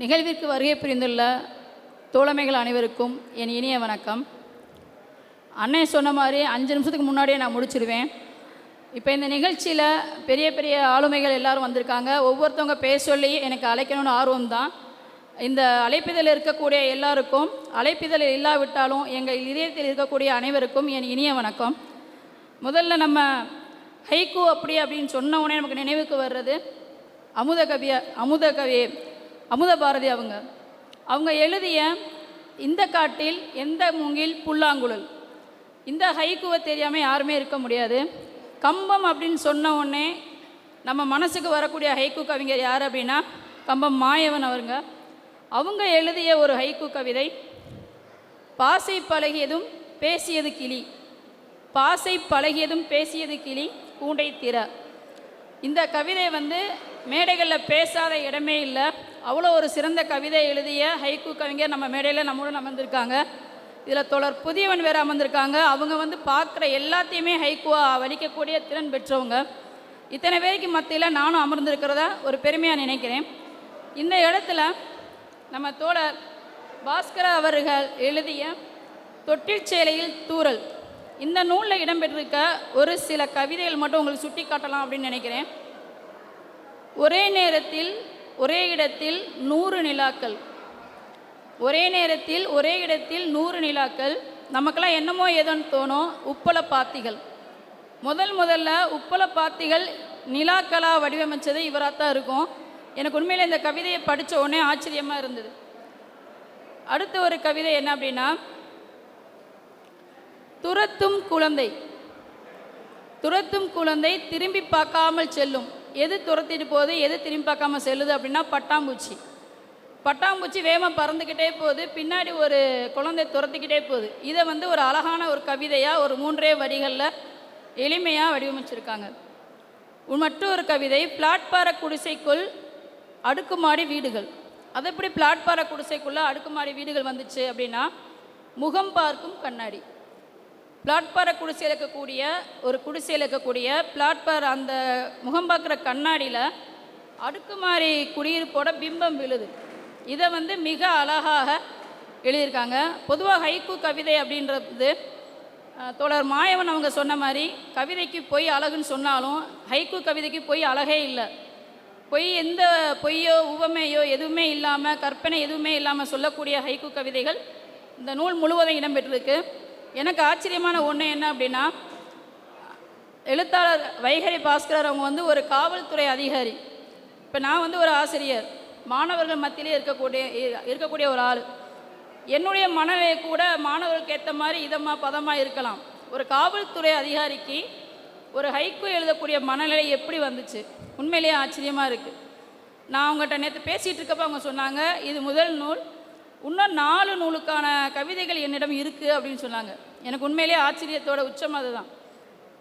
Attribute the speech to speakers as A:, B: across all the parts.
A: நிகழ்விற்கு வருகை புரிந்துள்ள தோழமைகள் அனைவருக்கும் என் இனிய வணக்கம். அண்ணன் சொன்ன மாதிரி அஞ்சு நிமிஷத்துக்கு முன்னாடியே நான் முடிச்சிடுவேன் இப்போ இந்த நிகழ்ச்சியில் பெரிய பெரிய ஆளுமைகள் எல்லாரும் வந்திருக்காங்க. ஒவ்வொருத்தவங்க பேச சொல்லி எனக்கு அழைக்கணும்னு ஆர்வம் தான் இந்த அழைப்பிதழ் இருக்கக்கூடிய எல்லாருக்கும் அழைப்பிதழ் இல்லாவிட்டாலும் எங்கள் இதயத்தில் இருக்கக்கூடிய அனைவருக்கும் என் இனிய வணக்கம். முதல்ல நம்ம ஹைக்கூ அப்படி அப்படின்னு சொன்ன உடனே நமக்கு நினைவுக்கு வர்றது அமுத கவிய அமுத பாரதி அவங்க. அவங்க எழுதிய இந்த காட்டில் எந்த மூங்கில் புல்லாங்குழல்? இந்த ஹைக்குவை தெரியாமல் யாருமே இருக்க முடியாது. கம்பம் அப்படின்னு சொன்ன உடனே நம்ம மனசுக்கு வரக்கூடிய ஹைக்கு கவிஞர் யார் அப்படின்னா கம்பம் மாயவன் அவருங்க. அவங்க எழுதிய ஒரு ஹைக்கு கவிதை பாசை பழகியதும் பேசியது கிளி. பாசை பழகியதும் பேசியது கிளி கூண்டை திற. இந்த கவிதை வந்து மேடைகளில் பேசாத இடமே இல்லை. அவ்வளோ ஒரு சிறந்த கவிதை எழுதிய ஹைக்கூ கவிஞர் நம்ம மேடையில் நம்மளுடன் அமர்ந்திருக்காங்க. இதில் தொடர் புதியவன் வேறு அமர்ந்திருக்காங்க. அவங்க வந்து பார்க்குற எல்லாத்தையுமே ஹைக்கூவாக வலிக்கக்கூடிய திறன் பெற்றவங்க. இத்தனை பேருக்கு மத்தியில் நானும் அமர்ந்திருக்கிறதா ஒரு பெருமையாக நினைக்கிறேன். இந்த இடத்துல நம்ம தோழர் பாஸ்கர அவர்கள் எழுதிய தொட்டில் சேலையில் தூறல் இந்த நூலில் இடம்பெற்றிருக்க ஒரு சில கவிதைகள் மட்டும் உங்களுக்கு சுட்டி காட்டலாம் அப்படின்னு நினைக்கிறேன். ஒரே நேரத்தில் ஒரே இடத்தில் நூறு நிலாக்கள். ஒரே நேரத்தில் ஒரே இடத்தில் நூறு நிலாக்கள். நமக்கெல்லாம் என்னமோ ஏதோன்னு தோணும். உப்பள பாத்திகள். முதல் முதல்ல உப்பள பாத்திகள் நிலாக்களாக வடிவமைச்சது இவராக தான் இருக்கும். எனக்கு உண்மையில் இந்த கவிதையை படித்த உடனே ஆச்சரியமாக இருந்தது. அடுத்த ஒரு கவிதை என்ன அப்படின்னா துரத்தும் குழந்தை. துரத்தும் குழந்தை திரும்பி பார்க்காமல் செல்லும். எது துரத்திட்டு போகுது எது திரும்பி பார்க்காம செல்லுது அப்படின்னா பட்டாம்பூச்சி. பட்டாம்பூச்சி வேகமாக பறந்துக்கிட்டே போகுது பின்னாடி ஒரு குழந்தை துரத்திக்கிட்டே போகுது. இதை வந்து ஒரு அழகான ஒரு கவிதையாக ஒரு மூன்றே வரிகளில் எளிமையாக வடிவமைச்சிருக்காங்க. மற்றொரு கவிதை பிளாட்பார குடிசைக்குள் அடுக்குமாடி வீடுகள். அது எப்படி பிளாட்பார குடிசைக்குள்ளே அடுக்குமாடி வீடுகள் வந்துச்சு அப்படின்னா முகம் பார்க்கும் கண்ணாடி. பிளாட்பார குடிசையில் இருக்கக்கூடிய ஒரு குடிசையில் இருக்கக்கூடிய பிளாட்பார் அந்த முகம் பார்க்குற கண்ணாடியில் அடுக்குமாறி குடியிருப்போட பிம்பம் விழுது. இதை வந்து மிக அழகாக எழுதியிருக்காங்க. பொதுவாக ஹைக்கு கவிதை அப்படின்றது தொடர் தோழர் மாயவன் அவங்க சொன்ன மாதிரி கவிதைக்கு பொய் அழகுன்னு சொன்னாலும் ஹைக்கு கவிதைக்கு பொய் அழகே இல்லை. பொய் எந்த பொய்யோ உவமையோ எதுவுமே இல்லாமல் கற்பனை எதுவுமே இல்லாமல் சொல்லக்கூடிய ஹைக்கு கவிதைகள் இந்த நூல் முழுவதும் இடம்பெற்றிருக்கு. எனக்கு ஆச்சரியமான ஒன்று என்ன அப்படின்னா எழுத்தாளர் வைகரி பாஸ்கரர் அவங்க வந்து ஒரு காவல்துறை அதிகாரி. இப்போ நான் வந்து ஒரு ஆசிரியர். மாணவர்கள் மத்தியிலே இருக்கக்கூடிய இருக்கக்கூடிய ஒரு ஆள். என்னுடைய மனநிலை கூட மாணவர்களுக்கு ஏற்ற மாதிரி இதமாக பதமாக இருக்கலாம். ஒரு காவல்துறை அதிகாரிக்கு ஒரு ஹைக்கு எழுதக்கூடிய மனநிலை எப்படி வந்துச்சு? உண்மையிலேயே ஆச்சரியமாக இருக்குது நான் அவங்ககிட்ட நேற்று பேசிகிட்டு இருக்கப்போ அவங்க சொன்னாங்க இது முதல் நூல். இன்னும் நாலு நூலுக்கான கவிதைகள் என்னிடம் இருக்குது அப்படின்னு சொன்னாங்க. எனக்கு உண்மையிலேயே ஆச்சரியத்தோட உச்சம் அதுதான்.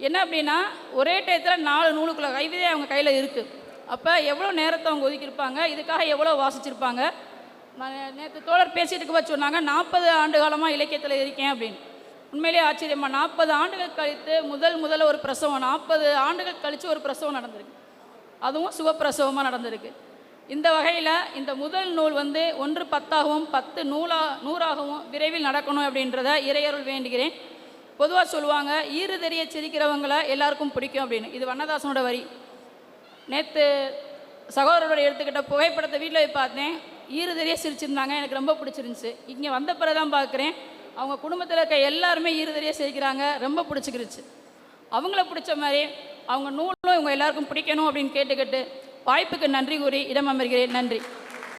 A: என்ன அப்படின்னா ஒரே டயத்தில் நாலு நூலுக்குள்ள கவிதை அவங்க கையில் இருக்குது அப்போ எவ்வளோ நேரத்தை அவங்க ஒதுக்கியிருப்பாங்க? இதுக்காக எவ்வளோ வாசிச்சிருப்பாங்க? நான் நேற்று தோழர் பேசிட்டு இருக்கப்ப சொன்னாங்க நாற்பது ஆண்டு காலமாக இலக்கியத்தில் இருக்கேன் அப்படின்னு. உண்மையிலேயே ஆச்சரியமாக நாற்பது ஆண்டுகள் கழித்து முதல் முதல்ல ஒரு பிரசவம் நாற்பது ஆண்டுகள் கழித்து ஒரு பிரசவம் நடந்திருக்கு. அதுவும் சுகப்பிரசவமாக நடந்திருக்கு. இந்த வகையில் இந்த முதல் நூல் வந்து ஒன்று பத்தாகவும் பத்து நூலா நூறாகவும் விரைவில் நடக்கணும் அப்படின்றத இறையருள் வேண்டுகிறேன். பொதுவாக சொல்லுவாங்க ஈறு தெரிய சிரிக்கிறவங்கள எல்லாருக்கும் பிடிக்கும் அப்படின்னு. இது வண்ணதாசனோட வரி. நேற்று சகோதரோட எடுத்துக்கிட்ட புகைப்படத்தை வீட்டில் போய் பார்த்தேன். ஈறு தெரிய சிரிச்சிருந்தாங்க எனக்கு ரொம்ப பிடிச்சிருந்துச்சு. இங்கே வந்த பிறகு தான் பார்க்குறேன். அவங்க குடும்பத்தில் இருக்க எல்லாருமே ஈறு தெரிய சிரிக்கிறாங்க ரொம்ப பிடிச்சிக்கிருச்சு. அவங்கள பிடிச்ச மாதிரி அவங்க நூலும் இவங்க எல்லாருக்கும் பிடிக்கணும் அப்படின்னு கேட்டுக்கிட்டு வாய்ப்புக்கு நன்றி கூறி இடம் அமர்கிறேன் நன்றி.